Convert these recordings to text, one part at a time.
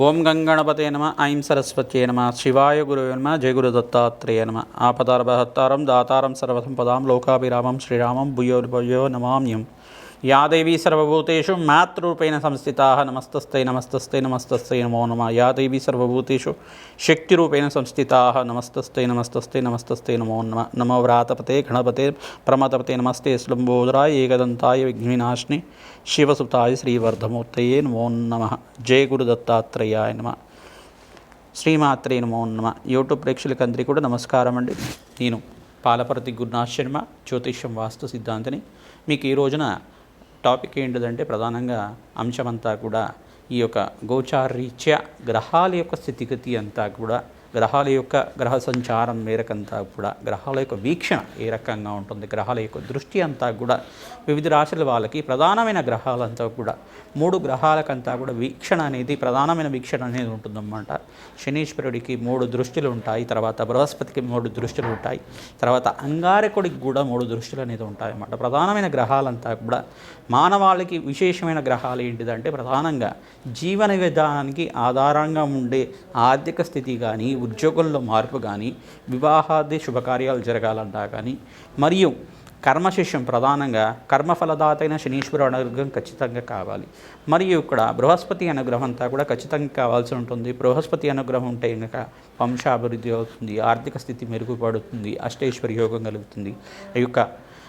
ఓం గంగణపతే నమ ఐం సరస్వత్యే నమ శివాయ గురువే నమ జయ గురు దత్తాత్రేయ నమ. ఆపదారభహత్తారం దాతారం సర్వసంపదాం లోకాభిరామం శ్రీరామం భూయో భూయో నమామ్యం యా దేవీ సర్వభూతేషు మాతృరూపేణ సంస్థితా నమస్తస్థై నమస్తస్థై నమస్తస్థై నమో నమ. యా దేవీ సర్వభూతేషు శక్తిరూపేణ సంస్థితా నమస్తస్థై నమస్తస్థై నమస్తస్థై నమో నమ. నమో వ్రాతపతే గణపతే ప్రమతపతే నమస్తే స్లంబోదరాయ ఏకదంతాయ విఘ్నినాశిని శివసుతాయ శ్రీవర్ధమూర్తయే నమో నమ. జయ గురు దత్తాత్రేయాయ నమ. శ్రీమాత్రే నమో నమ. యూట్యూబ్ ప్రేక్షకులందరికీ కూడా నమస్కారం అండి. నేను పాలపర్తి గురునాథ్ శర్మ జ్యోతిష్యం వాస్తు సిద్ధాంతిని మీకు ఈ రోజున టాపిక్ ఏంటిదంటే ప్రధానంగా అంశమంతా కూడా ఈ యొక్క గోచారీత్య గ్రహాల యొక్క స్థితిగతి అంతా కూడా గ్రహాల యొక్క గ్రహ సంచారం మేరకంతా కూడా గ్రహాల యొక్క వీక్షణ ఏ రకంగా ఉంటుంది గ్రహాల యొక్క దృష్టి అంతా కూడా వివిధ రాశుల వాళ్ళకి ప్రధానమైన గ్రహాలంతా కూడా మూడు గ్రహాలకంతా కూడా వీక్షణ అనేది ప్రధానమైన వీక్షణ అనేది ఉంటుందన్నమాట. శనీశ్వరుడికి మూడు దృష్టిలు ఉంటాయి తర్వాత బృహస్పతికి మూడు దృష్టిలు ఉంటాయి తర్వాత అంగారకుడికి కూడా మూడు దృష్టిలు అనేది ఉంటాయి అన్నమాట ప్రధానమైన గ్రహాలంతా కూడా మానవాళికి విశేషమైన గ్రహాలు ఏంటిదంటే ప్రధానంగా జీవన విధానానికి ఆధారంగా ఉండే ఆర్థిక స్థితి కానీ ఉద్యోగంలో మార్పు కానీ వివాహాది శుభకార్యాలు జరగాలంటా కానీ మరియు కర్మశిష్యం ప్రధానంగా కర్మఫలదాత అయిన శనీశ్వర అనుగ్రహం ఖచ్చితంగా కావాలి. మరియు ఇక్కడ బృహస్పతి అనుగ్రహం అంతా కూడా ఖచ్చితంగా కావాల్సి ఉంటుంది. బృహస్పతి అనుగ్రహం ఉంటే కనుక వంశాభివృద్ధి అవుతుంది ఆర్థిక స్థితి మెరుగుపడుతుంది అష్టేశ్వరి యోగం కలుగుతుంది. ఈ యొక్క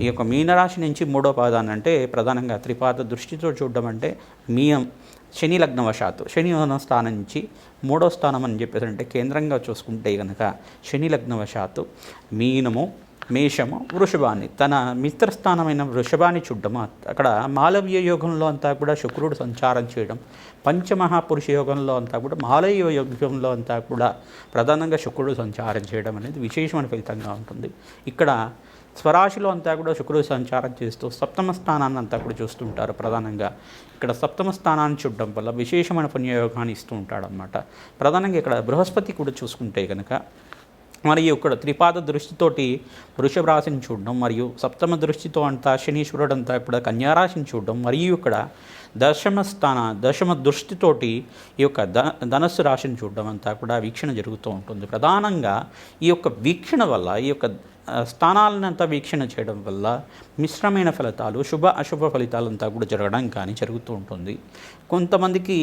ఈ యొక్క మీనరాశి నుంచి మూడో పాదాన్ని అంటే ప్రధానంగా త్రిపాద దృష్టితో చూడడం అంటే మీయం శని లగ్నవశాత్తు. శని స్థానం నుంచి మూడో స్థానం అని చెప్పేసి అంటే కేంద్రంగా చూసుకుంటే కనుక శని లగ్నవశాత్తు మీనము మేషము వృషభాన్ని తన మిత్రస్థానమైన వృషభాన్ని చూడడం అక్కడ మాలవ్య యోగంలో అంతా కూడా శుక్రుడు సంచారం చేయడం పంచమహాపురుష యోగంలో అంతా కూడా మాలవ్య యోగంలో అంతా కూడా ప్రధానంగా శుక్రుడు సంచారం చేయడం అనేది విశేషమైన ఫలితంగా ఉంటుంది. ఇక్కడ స్వరాశిలో అంతా కూడా శుక్రుడు సంచారం చేస్తూ సప్తమ స్థానాన్ని అంతా కూడా చూస్తుంటారు ప్రధానంగా. ఇక్కడ సప్తమ స్థానాన్ని చూడడం వల్ల విశేషమైన పుణ్యయోగాన్ని ఇస్తూ ఉంటాడనమాట ప్రధానంగా ఇక్కడ బృహస్పతి కూడా చూసుకుంటే కనుక మరియు ఇక్కడ త్రిపాద దృష్టితోటి వృషభ రాశిని చూడడం మరియు సప్తమ దృష్టితో అంతా శనీశ్వరుడు అంతా ఇక్కడ కన్యారాశిని చూడడం మరియు ఇక్కడ దశమ స్థాన దశమ దృష్టితోటి ఈ యొక్క ధ ధనస్సు రాశిని చూడడం అంతా కూడా వీక్షణ జరుగుతూ ఉంటుంది. ప్రధానంగా ఈ యొక్క వీక్షణ వల్ల ఈ యొక్క స్థానాలనంతా వీక్షణ చేయడం వల్ల మిశ్రమైన ఫలితాలు శుభ అశుభ ఫలితాలంతా కూడా జరగడం కానీ జరుగుతూ ఉంటుంది. కొంతమందికి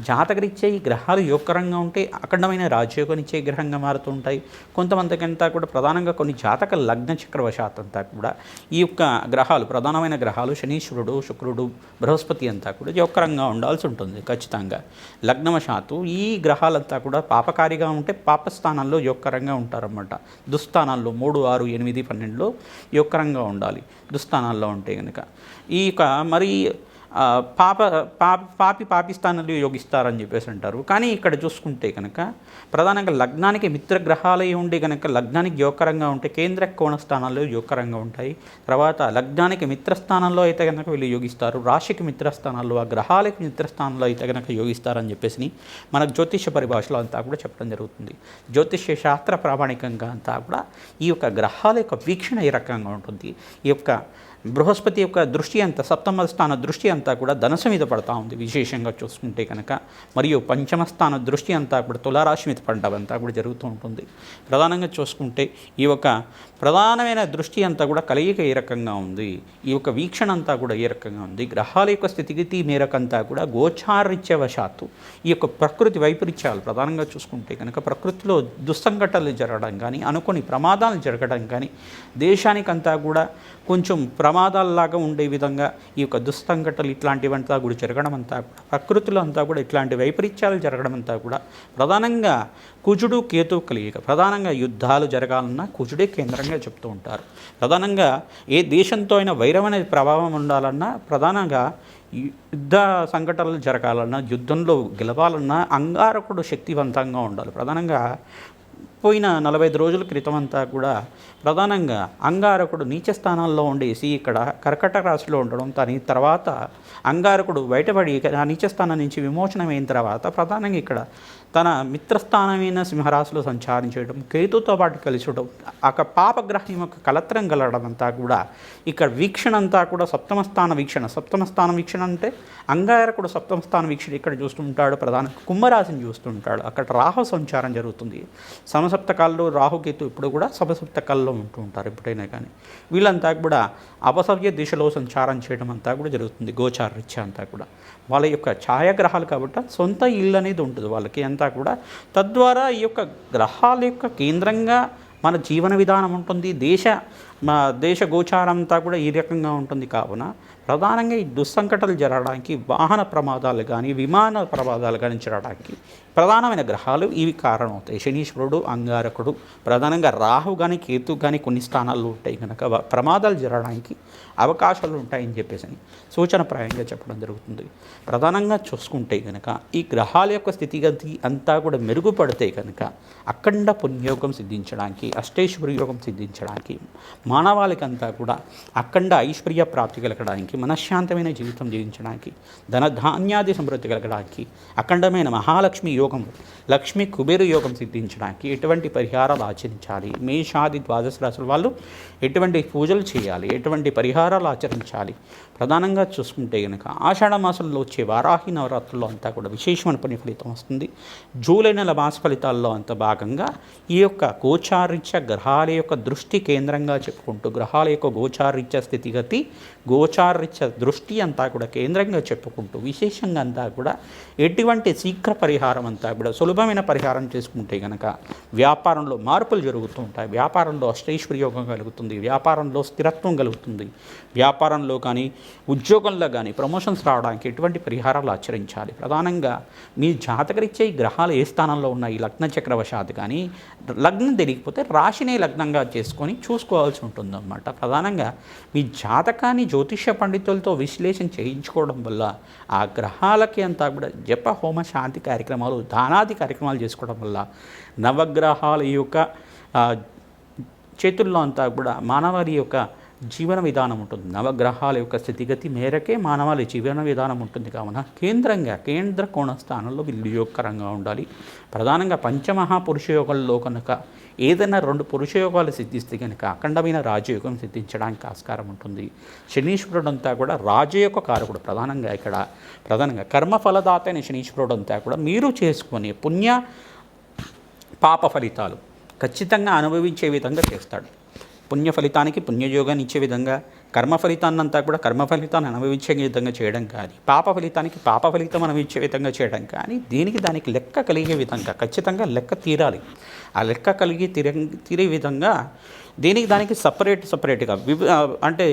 జాతకరిచ్చే ఈ గ్రహాలు యోగకరంగా ఉంటే అఖండమైన రాజయోగనిచ్చే గ్రహంగా మారుతూ ఉంటాయి కొంతమందికి అంతా కూడా ప్రధానంగా కొన్ని జాతక లగ్న చక్రవశాత్ అంతా కూడా ఈ యొక్క గ్రహాలు ప్రధానమైన గ్రహాలు శనీశ్వరుడు శుక్రుడు బృహస్పతి అంతా కూడా యోగకరంగా ఉండాల్సి ఉంటుంది ఖచ్చితంగా. లగ్నవశాత్తు ఈ గ్రహాలంతా కూడా పాపకారిగా ఉంటే పాపస్థానాల్లో యోగకరంగా ఉంటారన్నమాట. దుస్థానాల్లో మూడు ఆరు ఎనిమిది పన్నెండులో యోగకరంగా ఉండాలి. దుస్థానాల్లో ఉంటే కనుక ఈ యొక్క మరి పాప పాప పాపి పాపిస్తానంలో యోగిస్తారని చెప్పేసి అంటారు. కానీ ఇక్కడ చూసుకుంటే కనుక ప్రధానంగా లగ్నానికి మిత్రగ్రహాలై ఉండి కనుక లగ్నానికి యోగకరంగా ఉంటే కేంద్ర కోణ స్థానాల్లో యోగకరంగా ఉంటాయి. తర్వాత లగ్నానికి మిత్రస్థానంలో అయితే కనుక వీళ్ళు యోగిస్తారు. రాశికి మిత్రస్థానాల్లో ఆ గ్రహాలకి మిత్రస్థానంలో అయితే కనుక యోగిస్తారని చెప్పేసి మనకు జ్యోతిష్య పరిభాషలో అంతా కూడా చెప్పడం జరుగుతుంది. జ్యోతిష్య శాస్త్ర ప్రామాణికంగా అంతా కూడా ఈ యొక్క గ్రహాల యొక్క వీక్షణ ఈ రకంగా ఉంటుంది? ఈ యొక్క బృహస్పతి యొక్క దృష్టి అంతా సప్తమ స్థాన దృష్టి అంతా కూడా ధనసు మీద పడతా ఉంది విశేషంగా చూసుకుంటే కనుక. మరియు పంచమ స్థాన దృష్టి అంతా కూడా తులారాశి మీద పడడం అంతా కూడా జరుగుతూ ఉంటుంది. ప్రధానంగా చూసుకుంటే ఈ యొక్క ప్రధానమైన దృష్టి అంతా కూడా కలయిక ఏ రకంగా ఉంది? ఈ యొక్క వీక్షణ అంతా కూడా ఏ రకంగా ఉంది? గ్రహాల యొక్క స్థితిగతి మేరకంతా కూడా గోచారిత్యవశాత్తు ఈ యొక్క ప్రకృతి వైపరీత్యాలు ప్రధానంగా చూసుకుంటే కనుక ప్రకృతిలో దుస్సంఘటనలు జరగడం కానీ అనుకోని ప్రమాదాలు జరగడం కానీ దేశానికంతా కూడా కొంచెం ప్రమాదాలలాగా ప్రమాదాల్లాగా ఉండే విధంగా ఈ యొక్క దుస్సంఘటనలు ఇట్లాంటివంతా కూడా జరగడం అంతా కూడా ప్రకృతిలో అంతా కూడా ఇట్లాంటి వైపరీత్యాలు జరగడం అంతా కూడా ప్రధానంగా కుజుడు కేతు కలియక ప్రధానంగా యుద్ధాలు జరగాలన్నా కుజుడే కేంద్రంగా చెప్తూ ఉంటారు. ప్రధానంగా ఏ దేశంతో అయినా వైరం అనే ప్రభావం ఉండాలన్నా ప్రధానంగా యుద్ధ సంఘటనలు జరగాలన్నా యుద్ధంలో గెలవాలన్నా అంగారకుడు శక్తివంతంగా ఉండాలి. ప్రధానంగా పోయిన నలభై ఐదు రోజుల క్రితం అంతా కూడా ప్రధానంగా అంగారకుడు నీచ స్థానాల్లో ఉండేసి ఇక్కడ కర్కట రాశిలో ఉండడం దాని తర్వాత అంగారకుడు బయటపడి ఆ నీచ స్థానం నుంచి విమోచనమైన తర్వాత ప్రధానంగా ఇక్కడ తన మిత్రస్థానమైన సింహరాశిలో సంచారం చేయడం కేతుతో పాటు కలిసి ఒక పాపగ్రహం యొక్క కలత్రం కలగడం అంతా కూడా ఇక్కడ వీక్షణ అంతా కూడా సప్తమ స్థాన వీక్షణ. సప్తమ స్థాన వీక్షణ అంటే అంగారకుడు సప్తమ స్థాన వీక్షణ ఇక్కడ చూస్తుంటాడు ప్రధాన కుంభరాశిని చూస్తుంటాడు. అక్కడ రాహు సంచారం జరుగుతుంది. సమసప్తకాల్లో రాహుకేతు ఇప్పుడు కూడా సమసప్తకాల్లో ఉంటూ ఉంటారు ఎప్పుడైనా కానీ. వీళ్ళంతా కూడా అపసవ్య దిశలో సంచారం చేయడం అంతా కూడా జరుగుతుంది గోచార రీత్యా అంతా కూడా. వాళ్ళ యొక్క ఛాయాగ్రహాలు కాబట్టి సొంత ఇల్లు అనేది ఉంటుంది వాళ్ళకి. అంతా కూడా తద్వారా ఈ యొక్క గ్రహాల యొక్క కేంద్రంగా మన జీవన విధానం ఉంటుంది దేశ మా దేశ గోచారం అంతా కూడా ఈ రకంగా ఉంటుంది కావున ప్రధానంగా ఈ దుస్సంకటలు జరగడానికి వాహన ప్రమాదాలు కానీ విమాన ప్రమాదాలు కానీ జరగడానికి ప్రధానమైన గ్రహాలు ఇవి కారణమవుతాయి. శనీశ్వరుడు అంగారకుడు ప్రధానంగా రాహు కానీ కేతు కానీ కొన్ని స్థానాల్లో ఉంటాయి కనుక ప్రమాదాలు జరగడానికి అవకాశాలు ఉంటాయని చెప్పేసి సూచనప్రాయంగా చెప్పడం జరుగుతుంది. ప్రధానంగా చూసుకుంటే కనుక ఈ గ్రహాల యొక్క స్థితిగతి అంతా కూడా మెరుగుపడితే కనుక అఖండ పుణ్యోగం సిద్ధించడానికి అష్టేశ్వరి యోగం సిద్ధించడానికి మానవాళికంతా కూడా అఖండ ఐశ్వర్య ప్రాప్తి కలగడానికి మనశ్శాంతమైన జీవితం జీవించడానికి ధన ధాన్యాది సమృద్ధి కలగడానికి అఖండమైన మహాలక్ష్మి యోగం లక్ష్మి కుబేరు యోగం సిద్ధించడానికి ఎటువంటి పరిహారాలు ఆచరించాలి? మేషాది ద్వాదశ రాశుల వాళ్ళు ఎటువంటి పూజలు చేయాలి? ఎటువంటి పరిహారాలు ఆచరించాలి? ప్రధానంగా చూసుకుంటే కనుక ఆషాఢ మాసంలో వచ్చే వారాహి నవరాత్రుల్లో అంతా కూడా విశేషమైన పని ఫలితం వస్తుంది. జూలై నెల మాస ఫలితాల్లో అంత భాగంగా ఈ యొక్క గోచారిత్య గ్రహాల యొక్క దృష్టి కేంద్రంగా చెప్పుకుంటూ గ్రహాల యొక్క గోచారిత్య స్థితిగతి గోచారిత్య దృష్టి అంతా కూడా కేంద్రంగా చెప్పుకుంటూ విశేషంగా అంతా కూడా ఎటువంటి శీఘ్ర పరిహారం అంతా కూడా సులభమైన పరిహారం చేసుకుంటే కనుక వ్యాపారంలో మార్పులు జరుగుతూ ఉంటాయి. వ్యాపారంలో అష్టైశ్వర్యోగం కలుగుతుంది వ్యాపారంలో స్థిరత్వం కలుగుతుంది. వ్యాపారంలో కానీ ఉద్యోగంలో కానీ ప్రమోషన్స్ రావడానికి ఎటువంటి పరిహారాలు ఆచరించాలి? ప్రధానంగా మీ జాతకరిచ్చే ఈ గ్రహాలు ఏ స్థానంలో ఉన్నాయి? లగ్న చక్రవశాత్ కానీ లగ్నం తెలియకపోతే రాశినే లగ్నంగా చేసుకొని చూసుకోవాల్సి ఉంటుందన్నమాట. ప్రధానంగా మీ జాతకాన్ని జ్యోతిష్య పండితులతో విశ్లేషణ చేయించుకోవడం వల్ల ఆ గ్రహాలకి అంతా కూడా జప హోమ శాంతి కార్యక్రమాలు దానాది కార్యక్రమాలు చేసుకోవడం వల్ల నవగ్రహాల యొక్క చేతుల్లో అంతా కూడా మానవారి యొక్క జీవన విధానం ఉంటుంది. నవగ్రహాల యొక్క స్థితిగతి మేరకే మానవాళి జీవన విధానం ఉంటుంది కావున కేంద్రంగా కేంద్ర కోణస్థానంలో వీళ్ళు యోగకరంగా ఉండాలి. ప్రధానంగా పంచమహాపురుష యోగాల్లో కనుక ఏదైనా రెండు పురుషయోగాలు సిద్ధిస్తే కనుక అఖండమైన రాజయోగం సిద్ధించడానికి ఆస్కారం ఉంటుంది. శనీశ్వరుడు అంతా కూడా రాజయోగ కారకుడు ప్రధానంగా ఇక్కడ ప్రధానంగా కర్మఫలదాత అయిన శనీశ్వరుడు అంతా కూడా మీరు చేసుకొని పుణ్య పాప ఫలితాలు ఖచ్చితంగా అనుభవించే విధంగా చేస్తాడు. పుణ్య ఫలితానికి పుణ్యయోగాన్ని ఇచ్చే విధంగా కర్మ ఫలితాన్నంతా కూడా కర్మ ఫలితాన్ని అనుభవించే విధంగా చేయడం కానీ పాప ఫలితానికి పాప ఫలితం అనుభవించే విధంగా చేయడం కానీ దీనికి దానికి లెక్క కలిగే విధంగా ఖచ్చితంగా లెక్క తీరాలి. ఆ లెక్క కలిగి తీరే తీరే విధంగా దీనికి దానికి సపరేట్ సపరేట్గా విభ అంటే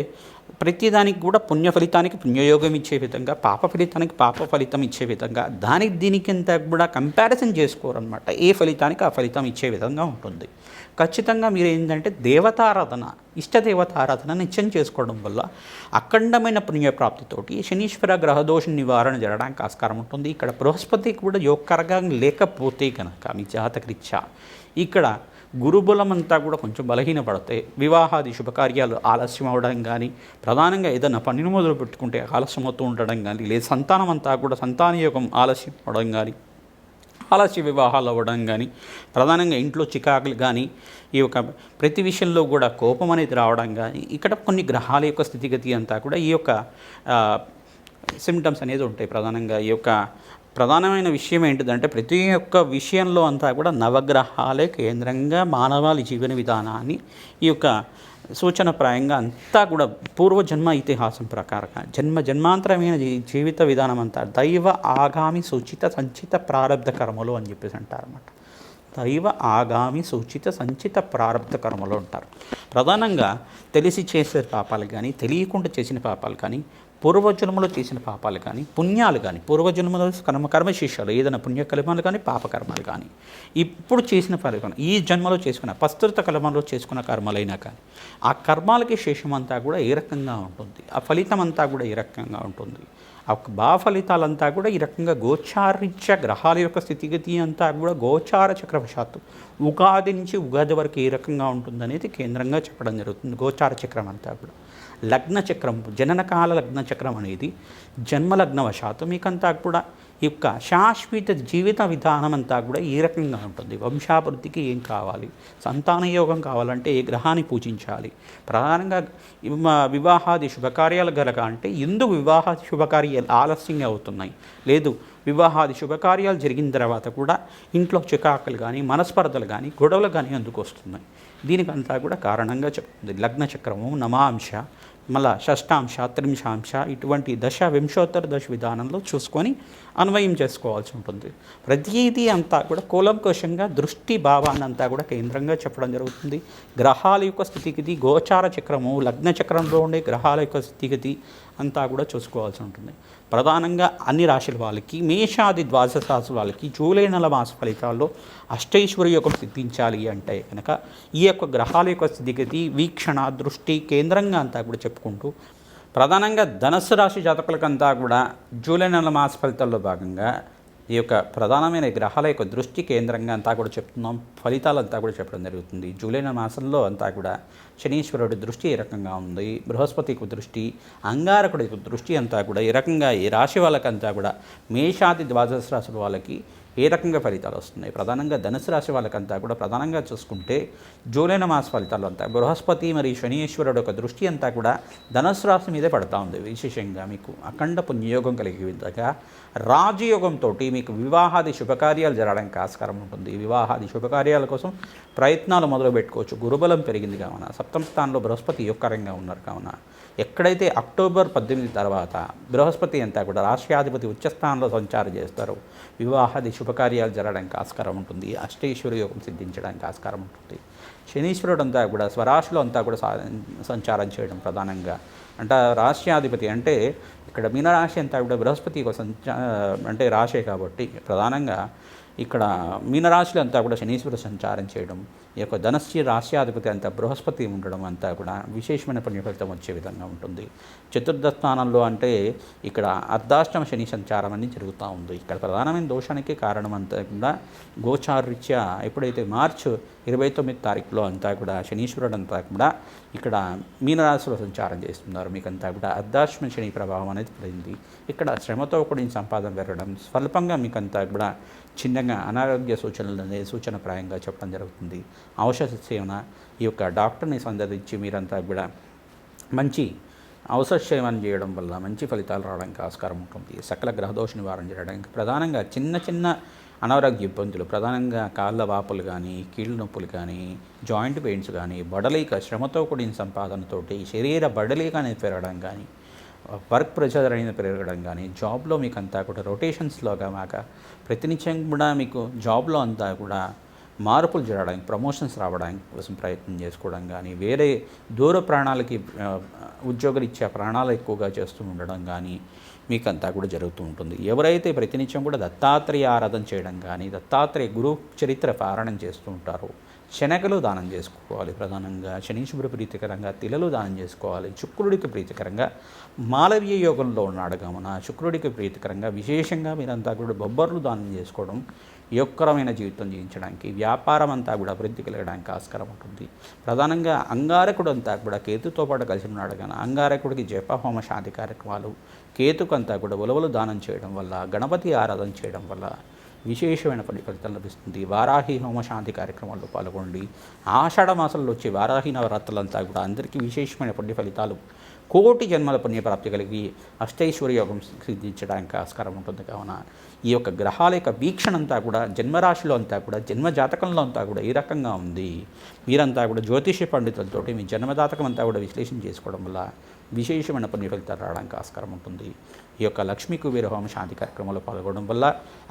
ప్రతిదానికి కూడా పుణ్య ఫలితానికి పుణ్యయోగం ఇచ్చే విధంగా పాప ఫలితానికి పాప ఫలితం ఇచ్చే విధంగా దానికి దీనికి కూడా కంపారిజన్ చేసుకోరనమాట ఏ ఫలితానికి ఆ ఫలితం ఇచ్చే విధంగా ఉంటుంది. ఖచ్చితంగా మీరు ఏంటంటే దేవతారాధన ఇష్టదేవతారాధన నిత్యం చేసుకోవడం వల్ల అఖండమైన పుణ్యప్రాప్తితోటి శనీశ్వర గ్రహదోష నివారణ జరగడానికి ఆస్కారం ఉంటుంది. ఇక్కడ బృహస్పతి కూడా యోగకరగా లేకపోతే కనుక మీ జాతకరీత్యా ఇక్కడ గురుబలం అంతా కూడా కొంచెం బలహీనపడతాయి. వివాహాది శుభకార్యాలు ఆలస్యం అవడం కానీ ప్రధానంగా ఏదైనా పనిని మొదలు పెట్టుకుంటే ఆలస్యం అవుతూ ఉండడం కానీ లేదా సంతానం అంతా కూడా సంతాన యోగం ఆలస్యం అవడం కానీ ఆలస్య వివాహాలు అవ్వడం కానీ ప్రధానంగా ఇంట్లో చికాకులు కానీ ఈ యొక్క ప్రతి విషయంలో కూడా కోపం అనేది రావడం కానీ ఇక్కడ కొన్ని గ్రహాల యొక్క స్థితిగతి అంతా కూడా ఈ యొక్క సిమ్టమ్స్ అనేది ఉంటాయి ప్రధానంగా. ఈ యొక్క ప్రధానమైన విషయం ఏంటిదంటే ప్రతి ఒక్క విషయంలో అంతా కూడా నవగ్రహాలే కేంద్రంగా మానవాళి జీవన విధానాన్ని ఈ యొక్క సూచనప్రాయంగా అంతా కూడా పూర్వజన్మ ఇతిహాసం ప్రకారంగా జన్మ జన్మాంతరమైన జీవిత విధానం అంతా దైవ ఆగామి సూచిత సంచిత ప్రారంధ కర్మలు అని చెప్పేసి అంటారన్నమాట. దైవ ఆగామి సూచిత సంచిత ప్రారంధ కర్మలు ఉంటారు ప్రధానంగా తెలిసి చేసే పాపాలు కానీ తెలియకుండా చేసిన పాపాలు కానీ పూర్వజన్మలో చేసిన పాపాలు కానీ పుణ్యాలు కానీ పూర్వజన్మలో కర్మ కర్మశేషాలు ఏదైనా పుణ్యకర్మాలు కానీ పాపకర్మాలు కానీ ఇప్పుడు చేసిన పరికరం ఈ జన్మలో చేసుకున్న ప్రస్తుత కర్మలో చేసుకున్న కర్మలైనా కానీ ఆ కర్మాలకి శేషం అంతా కూడా ఏ రకంగా ఉంటుంది? ఆ ఫలితం అంతా కూడా ఏ రకంగా ఉంటుంది? ఆ బా ఫలితాలంతా కూడా ఈ రకంగా గోచారిత్య గ్రహాల యొక్క స్థితిగతి అంతా కూడా గోచార చక్రవశాత్తు ఉగాది నుంచి ఉగాది వరకు ఏ రకంగా ఉంటుందనేది కేంద్రంగా చెప్పడం జరుగుతుంది. గోచార చక్రం అంతా కూడా. లగ్నచక్రం జననకాల లగ్నచక్రం అనేది జన్మలగ్నవశాత్తు మీకంతా కూడా ఈ యొక్క శాశ్వత జీవిత విధానం అంతా కూడా ఈ రకంగా ఉంటుంది. వంశాభివృద్ధికి ఏం కావాలి? సంతాన యోగం కావాలంటే ఏ గ్రహాన్ని పూజించాలి? ప్రధానంగా వివాహాది శుభకార్యాలు గలక అంటే ఎందుకు వివాహ శుభకార్యాలు ఆలస్యంగా అవుతున్నాయి. లేదు వివాహాది శుభకార్యాలు జరిగిన తర్వాత కూడా ఇంట్లో చికాకులు కానీ మనస్పర్ధలు కానీ గొడవలు కానీ అందుకు వస్తున్నాయి. దీనికంతా కూడా కారణంగా చెప్తుంది లగ్న చక్రము నమాంశ మళ్ళా షష్టాంశ త్రింశాంశ ఇటువంటి దశ వింశోత్తర దశ విధానంలో చూసుకొని అన్వయం చేసుకోవాల్సి ఉంటుంది. ప్రతిదీ అంతా కూడా కూలంకోశంగా దృష్టి భావాన్ని అంతా కూడా కేంద్రంగా చెప్పడం జరుగుతుంది. గ్రహాల యొక్క స్థితిగతి గోచార చక్రము లగ్న చక్రంలో ఉండే గ్రహాల యొక్క స్థితిగతి అంతా కూడా చూసుకోవాల్సి ఉంటుంది. ప్రధానంగా అన్ని రాశుల వాళ్ళకి మేషాది ద్వాదశ రాశుల వాళ్ళకి జూలై నెల మాస ఫలితాల్లో అష్టైశ్వర్య యోగం సిద్ధించాలి అంటే కనుక ఈ యొక్క గ్రహాల యొక్క స్థితిగతి వీక్షణ దృష్టి కేంద్రంగా అంతా కూడా చెప్పుకుంటూ ప్రధానంగా ధనస్సు రాశి జాతకులకంతా కూడా జూలై నెల మాస ఫలితాల్లో భాగంగా ఈ యొక్క ప్రధానమైన గ్రహాల యొక్క దృష్టి కేంద్రంగా అంతా కూడా చెప్తున్నాం. ఫలితాలంతా కూడా చెప్పడం జరుగుతుంది. జూలై మాసంలో అంతా కూడా శనీశ్వరుడి దృష్టి ఏ రకంగా ఉంది. బృహస్పతి దృష్టి అంగారకుడి దృష్టి అంతా కూడా ఈ రకంగా ఈ రాశి వాళ్ళకంతా కూడా మేషాది ద్వాదశ రాశుల వాళ్ళకి ఏ రకంగా ఫలితాలు వస్తున్నాయి? ప్రధానంగా ధనుసు రాశి వాళ్ళకంతా కూడా ప్రధానంగా చూసుకుంటే జూలైన మాస ఫలితాలు అంతా బృహస్పతి మరియు శనీశ్వరుడు యొక్క దృష్టి అంతా కూడా ధనుసు రాశి మీదే పడతా ఉంది. విశేషంగా మీకు అఖండ పుణ్యయోగం కలిగి విధంగా రాజయోగంతో మీకు వివాహాది శుభకార్యాలు జరగడానికి ఆస్కారం ఉంటుంది. వివాహాది శుభకార్యాల కోసం ప్రయత్నాలు మొదలు పెట్టుకోవచ్చు. గురుబలం పెరిగింది కావున సప్తమ స్థానంలో బృహస్పతి యొక్కరంగా ఉన్నారు కావున ఎక్కడైతే అక్టోబర్ పద్దెనిమిది తర్వాత బృహస్పతి అంతా కూడా రాష్ట్రాధిపతి ఉచ్చస్థానంలో సంచారం చేస్తారు. వివాహాది శుభకార్యాలు జరగడానికి ఆస్కారం ఉంటుంది. అష్టేశ్వర యోగం సిద్ధించడానికి ఆస్కారం ఉంటుంది. శనీశ్వరుడు అంతా కూడా స్వరాశులు అంతా కూడా సంచారం చేయడం ప్రధానంగా. అంటే రాష్ట్రాధిపతి అంటే ఇక్కడ మీనరాశి అంతా కూడా బృహస్పతి సంచా అంటే రాశే కాబట్టి ప్రధానంగా ఇక్కడ మీనరాశిలో అంతా కూడా శనీశ్వరుడు సంచారం చేయడం ఈ యొక్క ధనస్య రాశ్యాధిపతి అంత బృహస్పతి ఉండడం అంతా కూడా విశేషమైన పుణ్య ఫలితం వచ్చే విధంగా ఉంటుంది. చతుర్థ స్థానంలో అంటే ఇక్కడ అర్ధాష్టమ శని సంచారం అని జరుగుతూ ఉంది. ఇక్కడ ప్రధానమైన దోషానికి కారణం అంతా కూడా గోచారీత్యా. ఎప్పుడైతే మార్చ్ ఇరవై తొమ్మిది తారీఖులో అంతా కూడా శనీశ్వరుడు అంతా కూడా ఇక్కడ మీనరాశిలో సంచారం చేస్తున్నారు. మీకంతా కూడా అర్ధాష్టమ శని ప్రభావం అనేది పడింది. ఇక్కడ శ్రమతో కూడిన సంపాదన పెరగడం స్వల్పంగా మీకంతా కూడా చిన్నగా అనారోగ్య సూచనలు అనేది సూచనప్రాయంగా చెప్పడం జరుగుతుంది. ఔషధ సేవన ఈ యొక్క డాక్టర్ని సందర్శించి మీరంతా కూడా మంచి ఔషధ సేవన చేయడం వల్ల మంచి ఫలితాలు రావడానికి ఆస్కారం ఉంటుంది. సకల గ్రహదోష నివారణ చేయడానికి ప్రధానంగా చిన్న చిన్న అనారోగ్య ఇబ్బందులు ప్రధానంగా కాళ్ళ వాపులు కానీ కీళ్ళ నొప్పులు కానీ జాయింట్ పెయిన్స్ కానీ బడలిక శ్రమతో కూడిన సంపాదనతోటి శరీర బడలిక అనేది పెరగడం కానీ వర్క్ ప్రెషర్ అనేది పెరగడం కానీ జాబ్లో మీకు అంతా కూడా రొటేషన్స్లోగా మాక ప్రతినిత్యం కూడా మీకు జాబ్లో అంతా కూడా మార్పులు జరగడానికి ప్రమోషన్స్ రావడానికి కోసం ప్రయత్నం చేసుకోవడం కానీ వేరే దూర ప్రాణాలకి ఉద్యోగులు ఇచ్చే ప్రాణాలు ఎక్కువగా చేస్తూ ఉండడం కానీ మీకంతా కూడా జరుగుతూ ఉంటుంది. ఎవరైతే ప్రతినిత్యం కూడా దత్తాత్రేయ ఆరాధన చేయడం కానీ దత్తాత్రేయ గురు చరిత్ర పారాయణం చేస్తూ ఉంటారో శనగలు దానం చేసుకోవాలి ప్రధానంగా. శనీశ్వర ప్రీతికరంగా తిలలు దానం చేసుకోవాలి. శుక్రుడికి ప్రీతికరంగా మాలవీయ యోగంలో ఉన్నాడు కావున శుక్రుడికి ప్రీతికరంగా విశేషంగా మీరంతా కూడా బొబ్బర్లు దానం చేసుకోవడం యోగకరమైన జీవితం జీవించడానికి వ్యాపారం అంతా కూడా అభివృద్ధి కలగడానికి ఆస్కారం ఉంటుంది. ప్రధానంగా అంగారకుడు అంతా కూడా కేతుతో పాటు కలిసి ఉన్నాడు కానీ అంగారకుడికి జపహోమ శాంతి కార్యక్రమాలు కేతుకు అంతా కూడా ఉలవలు దానం చేయడం వల్ల గణపతి ఆరాధన చేయడం వల్ల విశేషమైన ఫలితం లభిస్తుంది. వారాహి హోమశాంతి కార్యక్రమాల్లో పాల్గొండి ఆషాఢ మాసంలో వచ్చే వారాహి నవరాత్రులంతా కూడా అందరికీ విశేషమైన పుణ్య ఫలితాలు కోటి జన్మల పుణ్యప్రాప్తి కలిగి అష్టైశ్వర్య యోగం సిద్ధించడానికి ఆస్కారం ఉంటుంది కావున ఈ యొక్క గ్రహాల యొక్క వీక్షణ అంతా కూడా జన్మరాశిలో అంతా కూడా జన్మ జాతకంలో అంతా కూడా ఈ రకంగా ఉంది. మీరంతా కూడా జ్యోతిష పండితులతోటి మీ జన్మజాతకం అంతా కూడా విశ్లేషణ చేసుకోవడం వల్ల విశేషమైన పుణ్య ఫలితాలు రావడానికి ఆస్కారం ఉంటుంది. ఈ యొక్క లక్ష్మీ కుబేర హోమ శాంతి కార్యక్రమంలో పాల్గొనడం వల్ల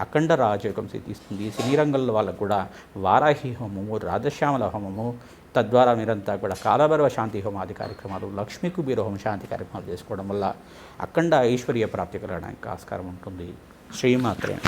అఖండ రాజయోగం సిద్ధిస్తుంది. సినీ రంగంలో వాళ్ళకు కూడా వారాహి హోమము రాధశ్యామల హోమము తద్వారా మీరంతా కూడా కాలభైరవ శాంతి హోమాది కార్యక్రమాలు లక్ష్మీ కుబీర హోమ శాంతి కార్యక్రమాలు చేసుకోవడం వల్ల అఖండ ఐశ్వర్య ప్రాప్తి కలగడానికి ఆస్కారం ఉంటుంది. శ్రీమాత్రేణ